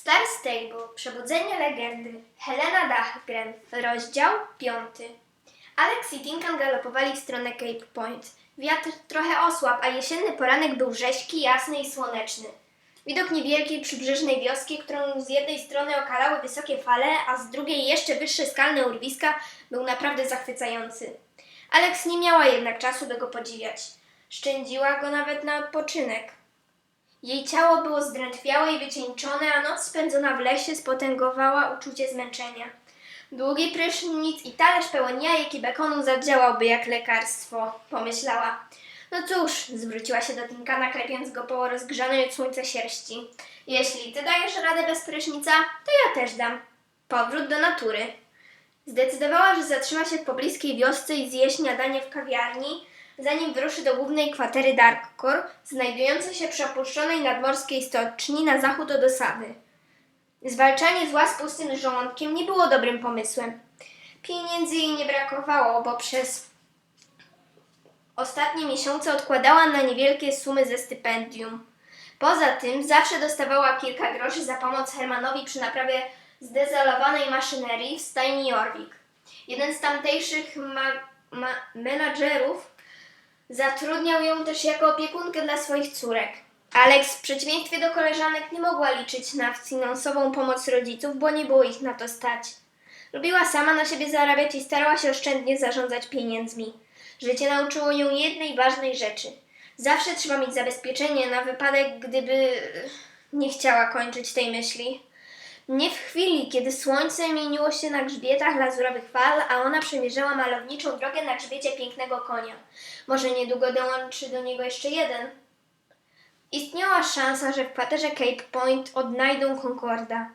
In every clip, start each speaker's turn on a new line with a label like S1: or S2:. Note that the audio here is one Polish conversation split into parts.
S1: Star Stable, Przebudzenie Legendy, Helena Dahlgren, rozdział piąty. Alex i Duncan galopowali w stronę Cape Point. Wiatr trochę osłabł, a jesienny poranek był rześki, jasny i słoneczny. Widok niewielkiej przybrzeżnej wioski, którą z jednej strony okalały wysokie fale, a z drugiej jeszcze wyższe skalne urwiska, był naprawdę zachwycający. Alex nie miała jednak czasu, by go podziwiać. Szczędziła go nawet na odpoczynek. Jej ciało było zdrętwiałe i wycieńczone, a noc spędzona w lesie spotęgowała uczucie zmęczenia. Długi prysznic i talerz pełen jajek i bekonu zadziałałby jak lekarstwo, pomyślała. No cóż, zwróciła się do Tinkana, klepiąc go po rozgrzanej od słońca sierści. Jeśli ty dajesz radę bez prysznica, to ja też dam. Powrót do natury. Zdecydowała, że zatrzyma się w pobliskiej wiosce i zje śniadanie w kawiarni, zanim wyruszy do głównej kwatery Darkcore, znajdującej się przy opuszczonej nadmorskiej stoczni na zachód od osady. Zwalczanie zła z pustym żołądkiem nie było dobrym pomysłem. Pieniędzy jej nie brakowało, bo przez ostatnie miesiące odkładała na niewielkie sumy ze stypendium. Poza tym zawsze dostawała kilka groszy za pomoc Hermanowi przy naprawie zdezolowanej maszynerii w stajni Jorvik. Jeden z tamtejszych ma- ma- menadżerów zatrudniał ją też jako opiekunkę dla swoich córek. Alex w przeciwieństwie do koleżanek nie mogła liczyć na finansową pomoc rodziców, bo nie było ich na to stać. Lubiła sama na siebie zarabiać i starała się oszczędnie zarządzać pieniędzmi. Życie nauczyło ją jednej ważnej rzeczy. Zawsze trzeba mieć zabezpieczenie na wypadek, gdyby nie chciała kończyć tej myśli. Nie w chwili, kiedy słońce mieniło się na grzbietach lazurowych fal, a ona przemierzała malowniczą drogę na grzbiecie pięknego konia. Może niedługo dołączy do niego jeszcze jeden. Istniała szansa, że w kwaterze Cape Point odnajdą Concorda.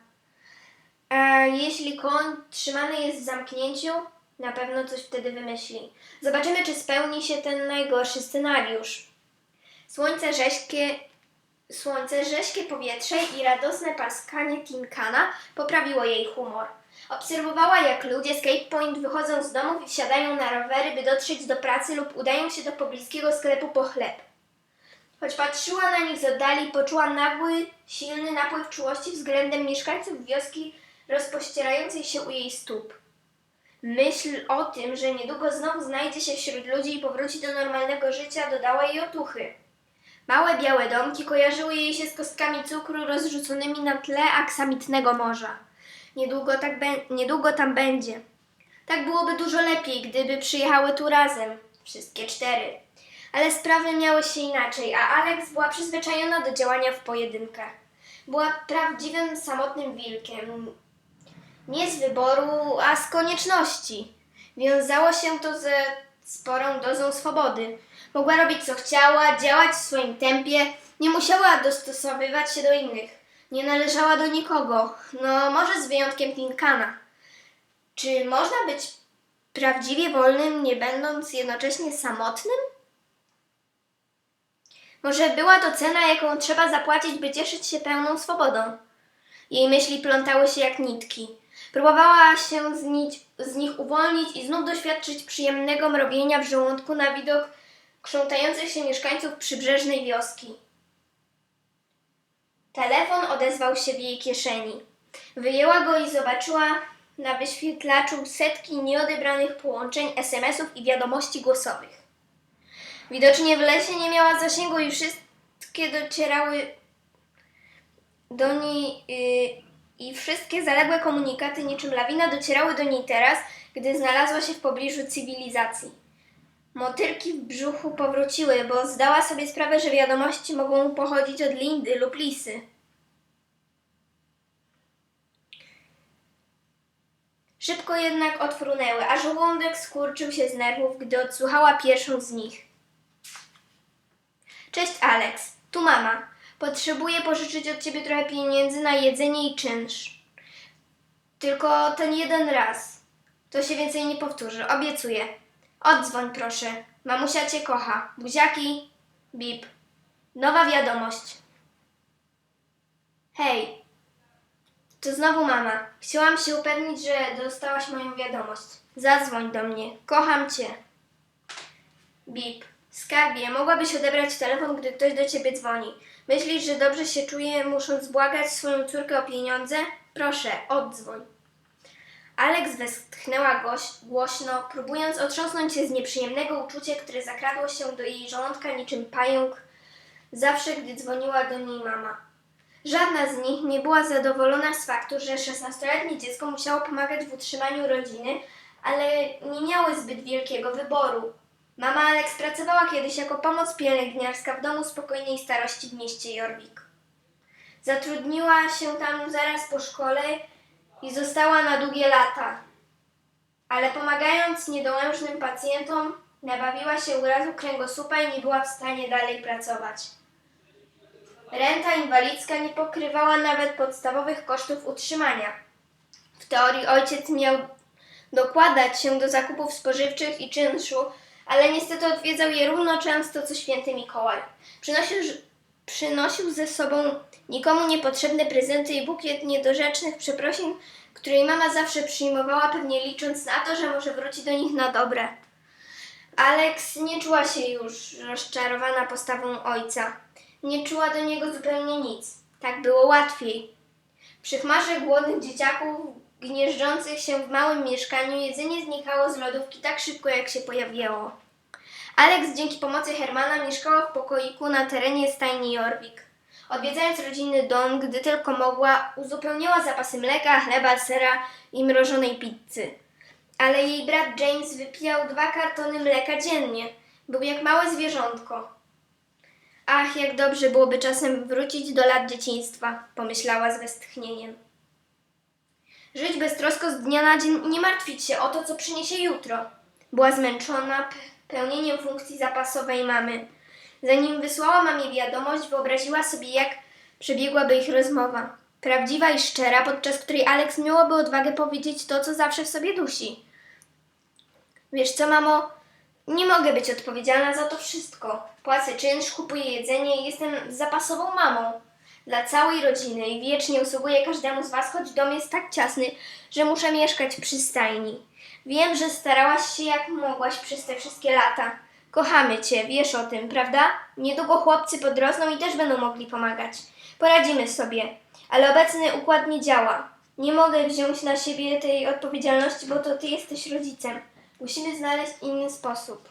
S1: A jeśli koń trzymany jest w zamknięciu, na pewno coś wtedy wymyśli. Zobaczymy, czy spełni się ten najgorszy scenariusz. Słońce rześkie, słońce, rześkie powietrze i radosne paskanie Tinkana poprawiło jej humor. Obserwowała, jak ludzie z Cape Point wychodzą z domów i wsiadają na rowery, by dotrzeć do pracy lub udają się do pobliskiego sklepu po chleb. Choć patrzyła na nich z oddali, poczuła nagły, silny napływ czułości względem mieszkańców wioski rozpościerającej się u jej stóp. Myśl o tym, że niedługo znowu znajdzie się wśród ludzi i powróci do normalnego życia, dodała jej otuchy. Małe białe domki kojarzyły jej się z kostkami cukru rozrzuconymi na tle aksamitnego morza. Niedługo, tak niedługo tam będzie. Tak byłoby dużo lepiej, gdyby przyjechały tu razem, wszystkie cztery. Ale sprawy miały się inaczej, a Alex była przyzwyczajona do działania w pojedynkach. Była prawdziwym samotnym wilkiem. Nie z wyboru, a z konieczności. Wiązało się to ze sporą dozą swobody. Mogła robić co chciała, działać w swoim tempie, nie musiała dostosowywać się do innych. Nie należała do nikogo, no może z wyjątkiem Tinkana. Czy można być prawdziwie wolnym, nie będąc jednocześnie samotnym? Może była to cena, jaką trzeba zapłacić, by cieszyć się pełną swobodą. Jej myśli plątały się jak nitki. Próbowała się z, z nich uwolnić i znów doświadczyć przyjemnego mrowienia w żołądku na widok krzątających się mieszkańców przybrzeżnej wioski. Telefon odezwał się w jej kieszeni. Wyjęła go i zobaczyła na wyświetlaczu setki nieodebranych połączeń, SMS-ów i wiadomości głosowych. Widocznie w lesie nie miała zasięgu i wszystkie docierały do niej yy, i wszystkie zaległe komunikaty niczym lawina docierały do niej teraz, gdy znalazła się w pobliżu cywilizacji. Motylki w brzuchu powróciły, bo zdała sobie sprawę, że wiadomości mogą pochodzić od Lindy lub Lisy. Szybko jednak odfrunęły, a żołądek skurczył się z nerwów, gdy odsłuchała pierwszą z nich. Cześć Alex, tu mama. Potrzebuję pożyczyć od ciebie trochę pieniędzy na jedzenie i czynsz. Tylko ten jeden raz. To się więcej nie powtórzy, obiecuję. Odzwoń proszę. Mamusia cię kocha. Buziaki. Bip. Nowa wiadomość. Hej. To znowu mama. Chciałam się upewnić, że dostałaś moją wiadomość. Zadzwoń do mnie. Kocham cię. Bip. Skarbie, mogłabyś odebrać telefon, gdy ktoś do ciebie dzwoni. Myślisz, że dobrze się czuje, musząc błagać swoją córkę o pieniądze? Proszę, oddzwoń. Alex westchnęła głośno, próbując otrząsnąć się z nieprzyjemnego uczucia, które zakradło się do jej żołądka niczym pająk, zawsze gdy dzwoniła do niej mama. Żadna z nich nie była zadowolona z faktu, że 16-letnie dziecko musiało pomagać w utrzymaniu rodziny, ale nie miały zbyt wielkiego wyboru. Mama Alex pracowała kiedyś jako pomoc pielęgniarska w domu spokojnej starości w mieście Jorvik. Zatrudniła się tam zaraz po szkole i została na długie lata. Ale pomagając niedołężnym pacjentom, nabawiła się urazu kręgosłupa i nie była w stanie dalej pracować. Renta inwalidzka nie pokrywała nawet podstawowych kosztów utrzymania. W teorii ojciec miał dokładać się do zakupów spożywczych i czynszu, ale niestety odwiedzał je równo często co święty Mikołaj. Przynosił, przynosił ze sobą nikomu niepotrzebne prezenty i bukiet niedorzecznych przeprosin, której mama zawsze przyjmowała, pewnie licząc na to, że może wróci do nich na dobre. Alex nie czuła się już rozczarowana postawą ojca. Nie czuła do niego zupełnie nic. Tak było łatwiej. Przy chmarze głodnych dzieciaków gnieżdżących się w małym mieszkaniu jedzenie znikało z lodówki tak szybko, jak się pojawiało. Alex dzięki pomocy Hermana mieszkała w pokoiku na terenie stajni Jorvik. Odwiedzając rodzinny dom, gdy tylko mogła, uzupełniała zapasy mleka, chleba, sera i mrożonej pizzy. Ale jej brat James wypijał dwa kartony mleka dziennie. Był jak małe zwierzątko. Ach, jak dobrze byłoby czasem wrócić do lat dzieciństwa, pomyślała z westchnieniem. Żyć beztrosko z dnia na dzień i nie martwić się o to, co przyniesie jutro. Była zmęczona pełnieniem funkcji zapasowej mamy. Zanim wysłała mamie wiadomość, wyobraziła sobie, jak przebiegłaby ich rozmowa. Prawdziwa i szczera, podczas której Alex miałaby odwagę powiedzieć to, co zawsze w sobie dusi. Wiesz co, mamo? Nie mogę być odpowiedzialna za to wszystko. Płacę czynsz, kupuję jedzenie i jestem zapasową mamą. Dla całej rodziny i wiecznie usługuję każdemu z Was, choć dom jest tak ciasny, że muszę mieszkać przy stajni. Wiem, że starałaś się jak mogłaś przez te wszystkie lata. Kochamy Cię, wiesz o tym, prawda? Niedługo chłopcy podrosną i też będą mogli pomagać. Poradzimy sobie, ale obecny układ nie działa. Nie mogę wziąć na siebie tej odpowiedzialności, bo to Ty jesteś rodzicem. Musimy znaleźć inny sposób.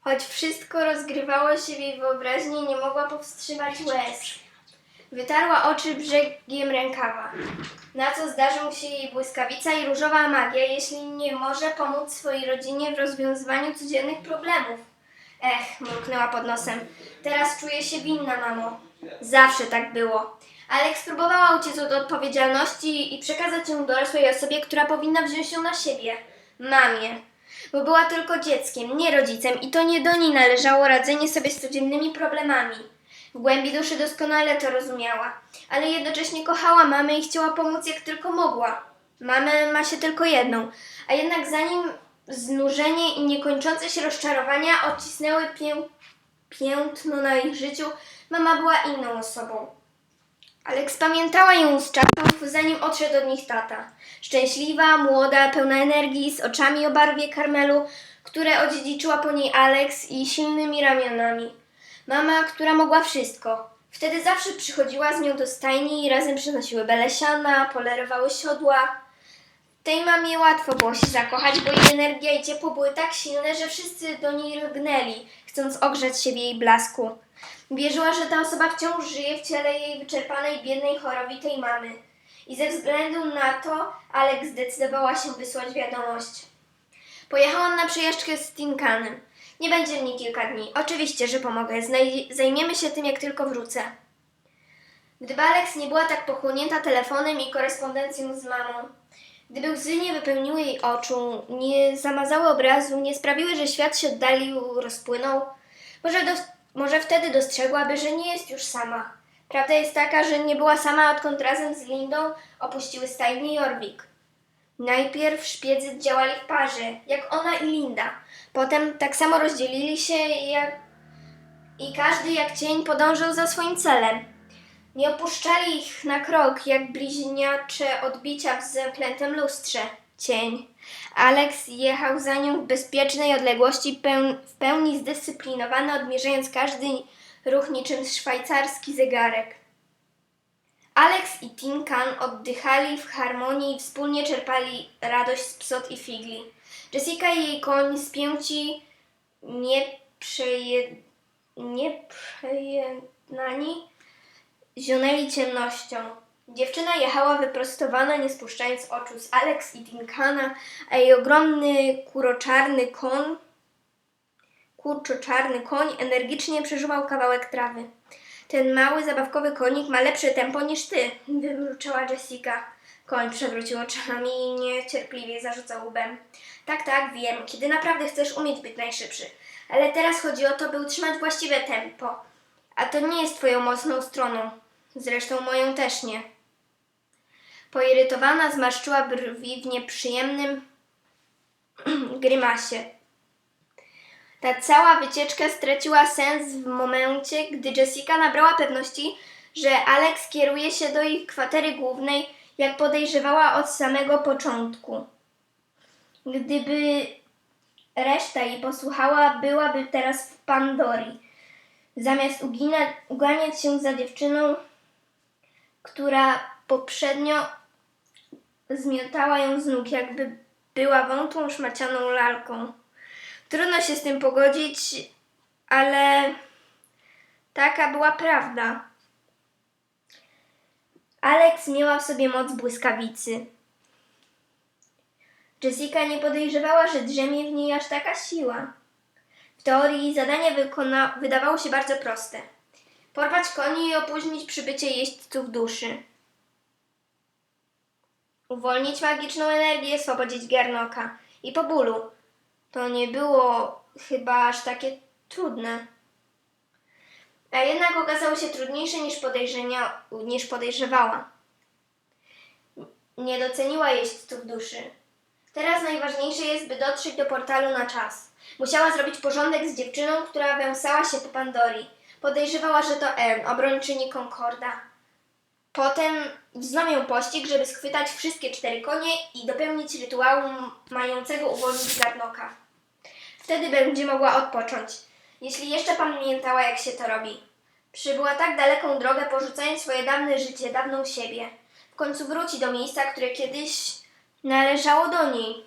S1: Choć wszystko rozgrywało się w jej wyobraźni, nie mogła powstrzymać łez. Wytarła oczy brzegiem rękawa. Na co zdarzą się jej błyskawica i różowa magia, jeśli nie może pomóc swojej rodzinie w rozwiązywaniu codziennych problemów? Ech, mruknęła pod nosem. Teraz czuję się winna, mamo. Zawsze tak było. Alex próbowała uciec od odpowiedzialności i przekazać ją dorosłej osobie, która powinna wziąć ją na siebie. Mamie. Bo była tylko dzieckiem, nie rodzicem i to nie do niej należało radzenie sobie z codziennymi problemami. W głębi duszy doskonale to rozumiała, ale jednocześnie kochała mamę i chciała pomóc jak tylko mogła. Mamę ma się tylko jedną, a jednak zanim znużenie i niekończące się rozczarowania odcisnęły pię piętno na ich życiu, mama była inną osobą. Alex pamiętała ją z czasów, zanim odszedł od nich tata. Szczęśliwa, młoda, pełna energii, z oczami o barwie karmelu, które odziedziczyła po niej Alex i silnymi ramionami. Mama, która mogła wszystko. Wtedy zawsze przychodziła z nią do stajni i razem przynosiły belesiana, polerowały siodła. Tej mamie łatwo było się zakochać, bo jej energia i ciepło były tak silne, że wszyscy do niej lgnęli, chcąc ogrzać się w jej blasku. Wierzyła, że ta osoba wciąż żyje w ciele jej wyczerpanej, biednej, chorowitej mamy. I ze względu na to Alex zdecydowała się wysłać wiadomość. Pojechałam na przejażdżkę z Tinkanem. Nie będzie mnie kilka dni. Oczywiście, że pomogę. Znaj- zajmiemy się tym, jak tylko wrócę. Gdyby Alex nie była tak pochłonięta telefonem i korespondencją z mamą, gdyby łzy nie wypełniły jej oczu, nie zamazały obrazu, nie sprawiły, że świat się oddalił, rozpłynął, może, dos- może wtedy dostrzegłaby, że nie jest już sama. Prawda jest taka, że nie była sama, odkąd razem z Lindą opuściły stajnię Jorvik. Najpierw szpiedzy działali w parze, jak ona i Linda. Potem tak samo rozdzielili się jak... i każdy jak cień podążał za swoim celem. Nie opuszczali ich na krok, jak bliźniacze odbicia w zamkniętym lustrze. Cień. Alex jechał za nią w bezpiecznej odległości, peł- w pełni zdyscyplinowany, odmierzając każdy ruch niczym szwajcarski zegarek. Alex i Tinkan oddychali w harmonii i wspólnie czerpali radość z psot i figli. Jessica i jej koń spięci, nieprzeje... nieprzejednani, zionęli ciemnością. Dziewczyna jechała wyprostowana, nie spuszczając oczu z Alex i Tinkana, a jej ogromny kuroczarny koń kurczo-czarny koń energicznie przeżuwał kawałek trawy. Ten mały, zabawkowy konik ma lepsze tempo niż ty, wymruczała Jessica. Koń przewrócił oczami i niecierpliwie zarzucał łbem. Tak, tak, wiem, kiedy naprawdę chcesz umieć być najszybszy. Ale teraz chodzi o to, by utrzymać właściwe tempo. A to nie jest twoją mocną stroną. Zresztą moją też nie. Poirytowana zmarszczyła brwi w nieprzyjemnym grymasie. Ta cała wycieczka straciła sens w momencie, gdy Jessica nabrała pewności, że Alex kieruje się do ich kwatery głównej, jak podejrzewała od samego początku. Gdyby reszta jej posłuchała, byłaby teraz w Pandorii. Zamiast ugina, uganiać się za dziewczyną, która poprzednio zmiotała ją z nóg, jakby była wątłą, szmacianą lalką. Trudno się z tym pogodzić, ale taka była prawda. Alex miała w sobie moc błyskawicy. Jessica nie podejrzewała, że drzemie w niej aż taka siła. W teorii zadanie wykona- wydawało się bardzo proste. Porwać koni i opóźnić przybycie jeźdźców duszy. Uwolnić magiczną energię, oswobodzić garnoka. I po bólu. To nie było chyba aż takie trudne. A jednak okazało się trudniejsze niż, podejrzenia, niż podejrzewała. Nie doceniła jeźdźców duszy. Teraz najważniejsze jest, by dotrzeć do portalu na czas. Musiała zrobić porządek z dziewczyną, która węsała się po Pandorii. Podejrzewała, że to Ern, obrończyni Concorda. Potem wznomią pościg, żeby schwytać wszystkie cztery konie i dopełnić rytuału mającego uwolnić garnoka. Wtedy będzie mogła odpocząć, jeśli jeszcze pamiętała, jak się to robi. Przybyła tak daleką drogę, porzucając swoje dawne życie, dawną siebie. W końcu wróci do miejsca, które kiedyś należało do niej.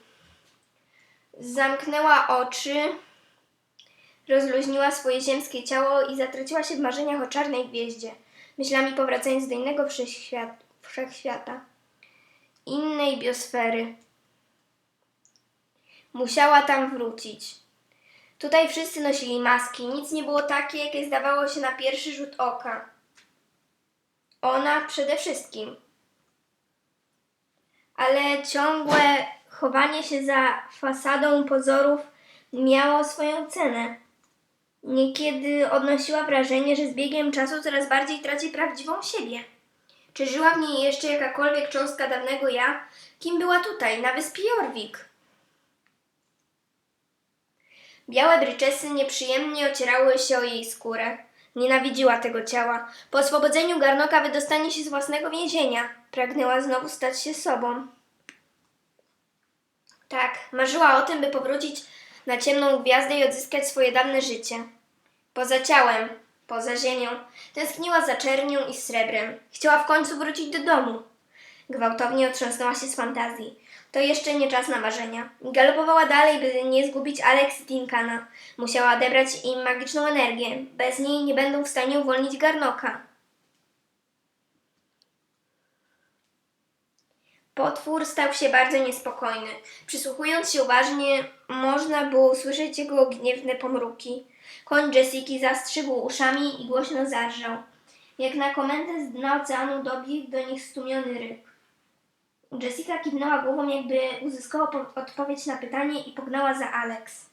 S1: Zamknęła oczy, rozluźniła swoje ziemskie ciało i zatraciła się w marzeniach o czarnej gwieździe, myślami powracając do innego wszechświat, wszechświata, innej biosfery. Musiała tam wrócić. Tutaj wszyscy nosili maski, nic nie było takie, jakie zdawało się na pierwszy rzut oka. Ona przede wszystkim. Ale ciągłe chowanie się za fasadą pozorów miało swoją cenę. Niekiedy odnosiła wrażenie, że z biegiem czasu coraz bardziej traci prawdziwą siebie. Czy żyła w niej jeszcze jakakolwiek cząstka dawnego ja? Kim była tutaj, na wyspie Jorvik? Białe bryczesy nieprzyjemnie ocierały się o jej skórę. Nienawidziła tego ciała. Po oswobodzeniu garnoka wydostanie się z własnego więzienia. Pragnęła znowu stać się sobą. Tak, marzyła o tym, by powrócić na ciemną gwiazdę i odzyskać swoje dawne życie. Poza ciałem, poza ziemią, tęskniła za czernią i srebrem. Chciała w końcu wrócić do domu. Gwałtownie otrząsnęła się z fantazji. To jeszcze nie czas na marzenia. Galopowała dalej, by nie zgubić Alex i Tinkana. Musiała odebrać im magiczną energię. Bez niej nie będą w stanie uwolnić garnoka. Potwór stał się bardzo niespokojny. Przysłuchując się uważnie, można było usłyszeć jego gniewne pomruki. Koń Jessiki zastrzygł uszami i głośno zarżał. Jak na komendę z dna oceanu dobiegł do nich stłumiony ryk. Jessica kiwnęła głową, jakby uzyskała po- odpowiedź na pytanie i pognała za Alex.